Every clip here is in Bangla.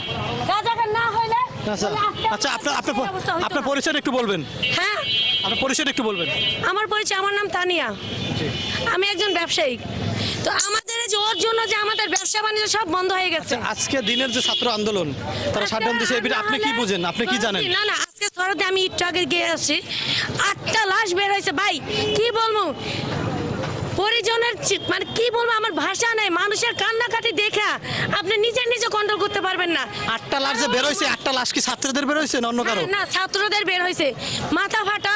রাজাকার রাজাকার না হইলে আচ্ছা আচ্ছা আপনার আপনার আপনার না। পরিচয়টা একটু বলবেন। হ্যাঁ? আপনার পরিচয়টা একটু বলবেন। আমার পরিচয় আমার নাম তানিয়া। আমি একজন ব্যবসায়ী। তো আমাদের যে ওর জন্য যে আমাদের ব্যবসা বাণিজ্য সব বন্ধ হয়ে গেছে। আজকে দিনের যে ছাত্র আন্দোলন তারা শাটডাউন দিয়েছে আপনি কি বুঝেন? আপনি কি জানেন? না না আজকে সরদে আমি একটু আগে গিয়ে আসছি আটটা লাশ বের হয়েছে। ভাই কি বলব? পরিজনের মানে কি বলব আমার ভাষা নেই মানুষের কান্নাকাটি দেখা। আপনি নিজে নিজে কন্ট্রোল করতে পারবেন না। আটটা লাশ যে বের হয়েছে আটটা লাশ কি ছাত্রদের বের হয়েছে অন্য কারও? হ্যাঁ, না ছাত্রদের বের হয়েছে মাথা ফাটা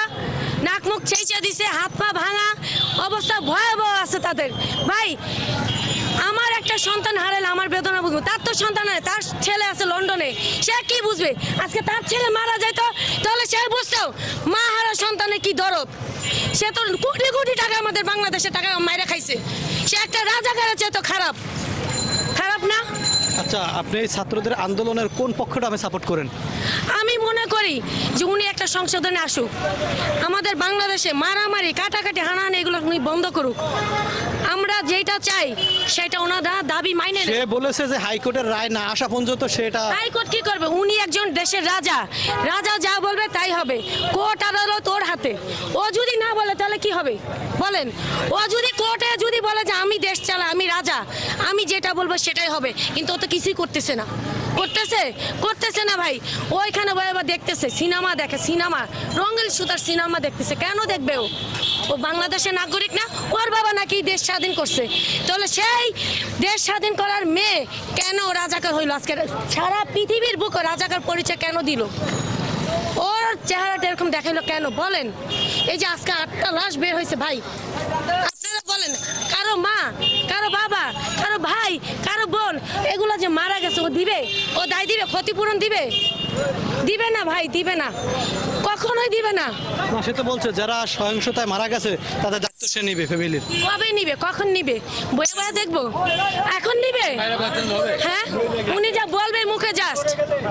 নাক মুখ চেঁচে দিছে হাত পা ভাঙা অবস্থা ভয়াবহ আছে তাদের। ভাই আমার একটা সন্তান হারালে আমার বেদনা বুঝব। তার তো সন্তান নেই তার ছেলে আছে লন্ডনে। সে কি বুঝবে? আজকে তার ছেলে মারা যেত তাহলে সে বুঝতো মা হারা সন্তানের কি দরদ? সে তো কোটি কোটি টাকা আমাদের বাংলাদেশে টাকা মাইরে খাইছে। সে একটা রাজাকারের চেয়ে তো খারাপ। খারাপ না? আচ্ছা আপনি এই ছাত্রদের আন্দোলনের কোন পক্ষটা আমি সাপোর্ট করেন? আমি মনে করি যে উনি একটা সংশোধনে আসুক। আমাদের বাংলাদেশে মারামারি কাটাকাটি হানাহানি এগুলো উনি বন্ধ করুক। আমরা যেটা চাই সেটা ওনারা দাবি মাইনে সে বলেছে যে হাইকোর্টের রায় না আসা পর্যন্ত সেটা হাইকোর্ট কি করবে? উনি একজন দেশের রাজা। রাজা যা বলবে তাই হবে। কোর্ট আদালত ওর হাতে। ও যদি না বলে তাহলে কি হবে? বলেন। ও যদি কোর্টে যদি বলে যে আমি দেশ চালা আমি রাজা আমি যেটা বলব সেটাই হবে। কিন্তু ও তো কিছুই করতেছে না। করতেছে? করতেছে না ভাই। ওইখানে বয়ে দেখতেছে সিনেমা দেখে সিনেমা। রঙের সুতার সিনেমা দেখতেছে। কেন দেখবে ও? ও বাংলাদেশের নাগরিক না ওর দেশ স্বাধীন করছে। তাহলে সেই দেশ স্বাধীন করার মেয়ে কেন রাজাকার হইল আজকে? সারা পৃথিবীর বুক রাজাকার পরিচয় কেন দিল? ওর চেহারাটা এরকম দেখাইলো কেন? বলেন। এই যে আজকে আটটা লাশ বের হয়েছে ভাই। আপনারা বলেন, কারও মা, কারও বাবা, কারও ভাই, কারও বোন, এগুলো যে মারা গেছে, ও দিবে? ও দায় দিবে? ক্ষতিপূরণ দিবে? দিবে না ভাই, দিবে না। কখনোই দিবে না। সে তো বলছে, যারা সহিংসতায় মারা গেছে, তাদের দায়িত্ব সে নিবে ফ্যামিলির কবে নিবে? কখন নিবে? বয়ে বয়ে দেখব? এখন নিবে? হ্যাঁ? উনি যা বলবে মুখে জাস্ট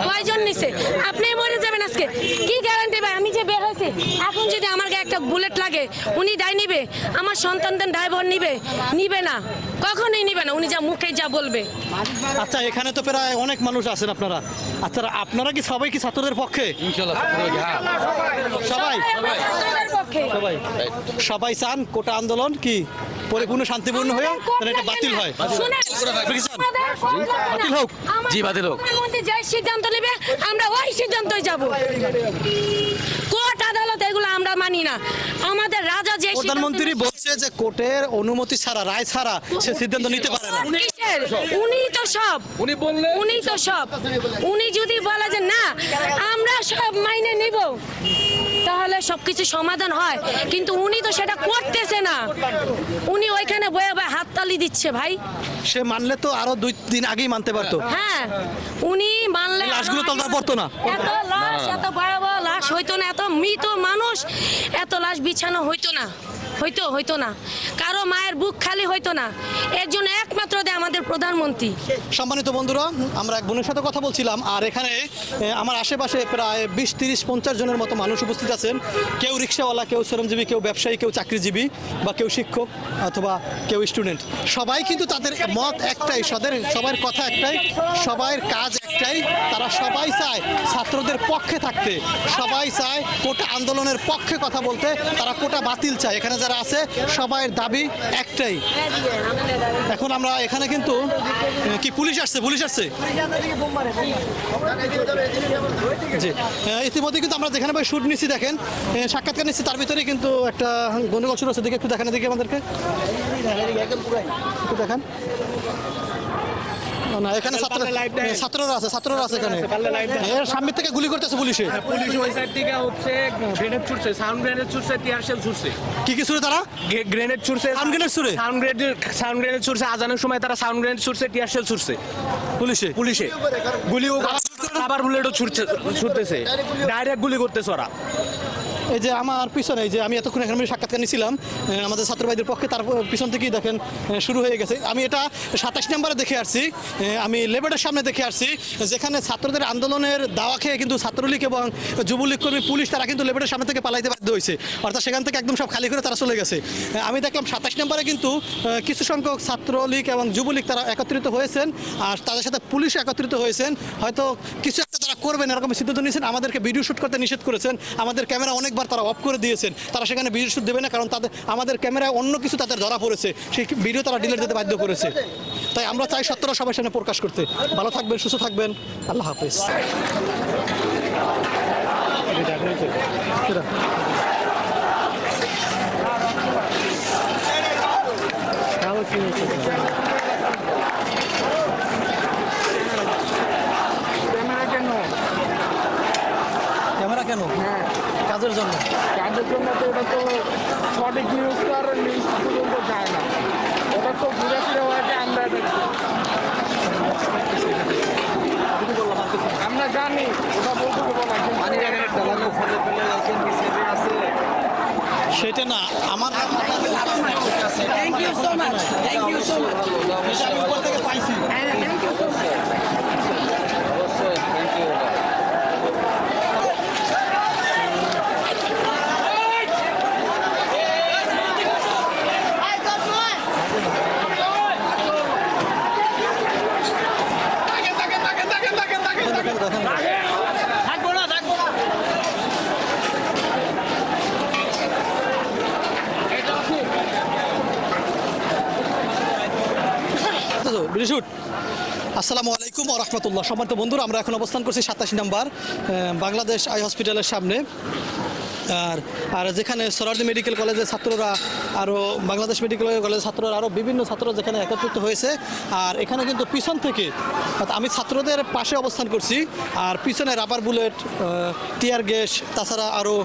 কয়জন নিছে? আপনি মরে যাবেন আজকে। কি গ্যারান্টি ভাই? আমি যে বের হয়েছি এখন যদি আমার গায়ে একটা বুলেট লাগে উনি দায় নিবে? আমার সন্তানদের ড্রাইভার নিবে? নিবে না। কখনোই নিবে না। উনি যা মুখে যা বলবে। আচ্ছা এখানে তো প্রায় অনেক মানুষ আছেন আপনারা। আচ্ছা আপনারা কি সবাই কি ছাত্রদের পক্ষে? সবাই? পক্ষে সবাই। সবাই চান কোটা আন্দোলন কি পরিপূর্ণ শান্তিপূর্ণ হয়ে তাহলে এটা বাতিল হয়। বাতিল হোক। জি, বাতিল হোক। প্রধানমন্ত্রী যে সিদ্ধান্ত নেবে আমরা ওই সিদ্ধান্তই যাব। কোর্ট আদালত এগুলো আমরা মানি না। আমাদের রাজা যে প্রধানমন্ত্রী বলছে যে কোর্টের অনুমতি ছাড়া রায় ছাড়া সে সিদ্ধান্ত নিতে পারে না? উনিই তো সব। উনি বললে উনি তো সব। উনি যদি বলে যে না আমরা সব মাইনে নিব তাহলে সবকিছু সমাধান হয় কিন্তু উনি তো সেটা করতেছে না। উনি ওইখানে বয়ে বয়ে হাততালি দিচ্ছে ভাই। সে মানলে তো আরও দুই দিন আগেই মানতে পারতো। হ্যাঁ উনি মানলে লাশগুলো তো পড়তো না। এত লাশ এত ভয়াবহ লাশ হইতো না এত মৃত মানুষ এত লাশ বিছানো হইতো না। হইতো হইতো না। কারও মায়ের বুক খালি হইতো না। এর জন্য একমাত্র দেয় আমাদের প্রধানমন্ত্রী। সম্মানিত বন্ধুরা, আমরা এক বোনের সাথে কথা বলছিলাম, আর এখানে আমার আশেপাশে প্রায় বিশ, তিরিশ, পঞ্চাশ জনের মতো মানুষ উপস্থিত আছেন। কেউ রিক্সাওয়ালা, কেউ শ্রমজীবী, কেউ ব্যবসায়ী, কেউ চাকরিজীবী, বা কেউ শিক্ষক, অথবা কেউ স্টুডেন্ট। সবাই কিন্তু তাদের মত একটাই, সদের, সবার কথা একটাই সবার কাজ একটাই। তারা সবাই চায় ছাত্রদের পক্ষে থাকতে, সবাই চায় কোটা আন্দোলনের পক্ষে কথা বলতে, তারা কোটা বাতিল চায়। এখানে যারা আছে সবাই দাবি একটাই। এখন আমরা এখানে কিন্তু কি পুলিশ আসছে পুলিশ আসছে? জি। ইতিমধ্যে কিন্তু আমরা যেখানে ভাই শুট নিচ্ছি, দেখেন। সাক্ষাৎকার নিচ্ছি, তার ভিতরে কিন্তু একটা গন্ডগোল শুরু হচ্ছে। দেখে, একটু দেখানো দেখি আমাদেরকে। একটু দেখান। না, এখানে ছাত্র ছাত্ররা আছে ছাত্ররা আছে এখানে। এর সামনে থেকে গুলি করতেছে পুলিশে। পুলিশ ওই সাইড থেকে হচ্ছে গ্রেনেড ছুটছে সাউন্ড গ্রেনেড ছুটছে টিয়ার শেল ছুটছে। কি কি ছুড়ে তারা? গ্রেনেড ছুটছে ছুড়ে? সাউন্ড গ্রেনেড সাউন্ড গ্রেনেড ছুটছে আজানের সময় তারা সাউন্ড গ্রেনেড ছুটছে টিয়ার শেল ছুটছে। পুলিশে? পুলিশে। গুলিও আবার বুলেটও ছুটছে ছুটতেছে। ডাইরেক্ট গুলি করতেছে ওরা। এই যে আমার পিছনে যে আমি এতক্ষণ এখানে সাক্ষাৎকার নিয়েছিলাম আমাদের ছাত্রবাইদের পক্ষে, তার পিছন থেকেই দেখেন শুরু হয়ে গেছে। আমি এটা সাতাশ নম্বরে দেখে আসছি আমি লেবারের সামনে দেখে আসছি, যেখানে ছাত্রদের আন্দোলনের দাওয়া খেয়ে কিন্তু ছাত্রলীগ এবং যুবলীগ কর্মী পুলিশ তারা কিন্তু লেবারের সামনে থেকে পালাইতে বাধ্য হয়েছে। অর্থাৎ সেখান থেকে একদম সব খালি করে তারা চলে গেছে। আমি দেখলাম সাতাশ নম্বরে কিন্তু কিছু সংখ্যক ছাত্রলীগ এবং যুবলীগ তারা একত্রিত হয়েছেন, আর তাদের সাথে পুলিশ একত্রিত হয়েছেন। হয়তো কিছু একটা করবেন এরকম সিদ্ধান্ত নিয়েছেন আমাদেরকে ভিডিও শ্যুট করতে নিষেধ করেছেন আমাদের ক্যামেরা অনেকবার তারা অফ করে দিয়েছেন তারা সেখানে ভিডিও শ্যুট দেবে না কারণ তাদের আমাদের ক্যামেরায় অন্য কিছু তাদের ধরা পড়েছে সেই ভিডিও তারা ডিলিট দিতে বাধ্য করেছে তাই আমরা চাই সত্যটা সবার সামনে প্রকাশ করতে ভালো থাকবেন সুস্থ থাকবেন আল্লাহ হাফেজ ক্যামেরা কেন ক্যামেরা কেন? হ্যাঁ কাজের জন্য? কাজের জন্য তো এটা তো সঠিক নিউজ তো আর নিউজ পর্যন্ত যায় না। ওটা তো ঘুরে ফিরে হয়েছে আমরা আমরা জানি ওটা বলতে দেবো না কিন্তু সেটা না আমার Thank you so much. Thank you so much. এটা আমি উপর থেকে পাইছি। Thank you so much. দেখেন দেখেন বিশুট আসসালামু আলাইকুম রহমতুল্লাহ। সম্মানিত বন্ধুরা, আমরা এখন অবস্থান করছি সাতাশি নাম্বার বাংলাদেশ আই হসপিটালের সামনে। আর আর যেখানে সরারদি মেডিকেল কলেজের ছাত্ররা আরও বাংলাদেশ মেডিকেল কলেজের ছাত্ররা আরও বিভিন্ন ছাত্র যেখানে একত্রিত হয়েছে। আর এখানে কিন্তু পিছন থেকে আমি ছাত্রদের পাশে অবস্থান করছি, আর পিছনে রাবার বুলেট টিয়ার গ্যাস তাছাড়া আরও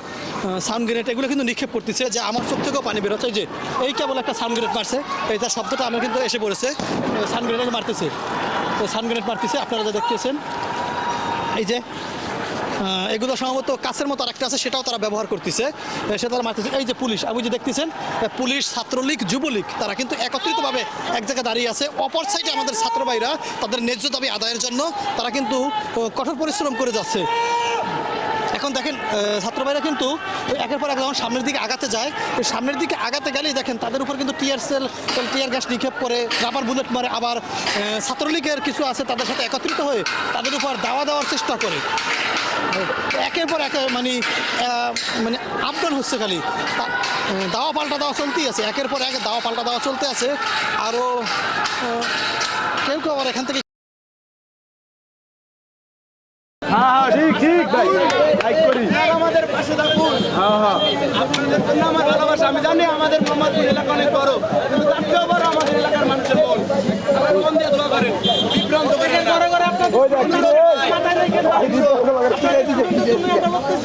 সাউন্ড গ্রেনেড এগুলো কিন্তু নিক্ষেপ করতেছে যে আমার চোখ থেকেও পানি বেরোচ্ছে যে, এই কেবল একটা সাউন্ড গ্রেনেড মারছে। এই তার শব্দটা আমার কিন্তু এসে পড়েছে। সাউন্ড গ্রেনেড মারতেছে। তো সাউন্ড গ্রেনেড মারতেছে, আপনারা যা দেখতেছেন। এই যে এগুলো সম্ভবত কাছের মতো আরেকটা আছে, সেটাও তারা ব্যবহার করতেছে। সেটা তারা মারতেছে। এই যে পুলিশ আপনি যে দেখতেছেন পুলিশ, ছাত্রলীগ, যুবলীগ, তারা কিন্তু একত্রিতভাবে এক জায়গায় দাঁড়িয়ে আছে। অপর সাইডে আমাদের ছাত্র ভাইরা, তাদের ন্যায্য দাবি আদায়ের জন্য তারা কিন্তু কঠোর পরিশ্রম করে যাচ্ছে। এখন দেখেন ছাত্র ভাইরা কিন্তু একের পর এক যখন সামনের দিকে আগাতে যায় ওই সামনের দিকে আগাতে গেলেই দেখেন তাদের উপর কিন্তু টিয়ার সেল টিয়ার গ্যাস নিক্ষেপ করে রাবার বুলেট মারে আবার ছাত্রলীগের কিছু আছে তাদের সাথে একত্রিত হয়ে তাদের উপর দাওয়া দেওয়ার চেষ্টা করে। একের পর এক মানে মানে আপডাউন হচ্ছে খালি। দাওয়া পাল্টা দেওয়া চলতেই আছে। একের পর এক দাওয়া পাল্টা দেওয়া চলতে আছে। আরও কেউ কেউ আবার এখান থেকে হ্যাঁ ঠিক ঠিক ভাই লাইক করি। আমাদের পাশে থাকুন। হ্যাঁ হ্যাঁ। আপনাদের জন্য আমার ভালোবাসা। আমি জানি আমাদের মোহাম্মদপুর এলাকা অনেক বড়। কিন্তু তার চেয়েও বড় আমাদের এলাকার মানুষের মন। আপনারা মন দিয়ে দোয়া করেন। বিভ্রান্ত করেন না। মাথায় রেখে দোয়া করুন।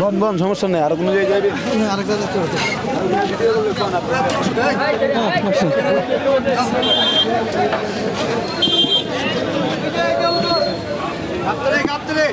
বন বন সমস্যা নেই আর কোনো জায়গায় গাপ্তরে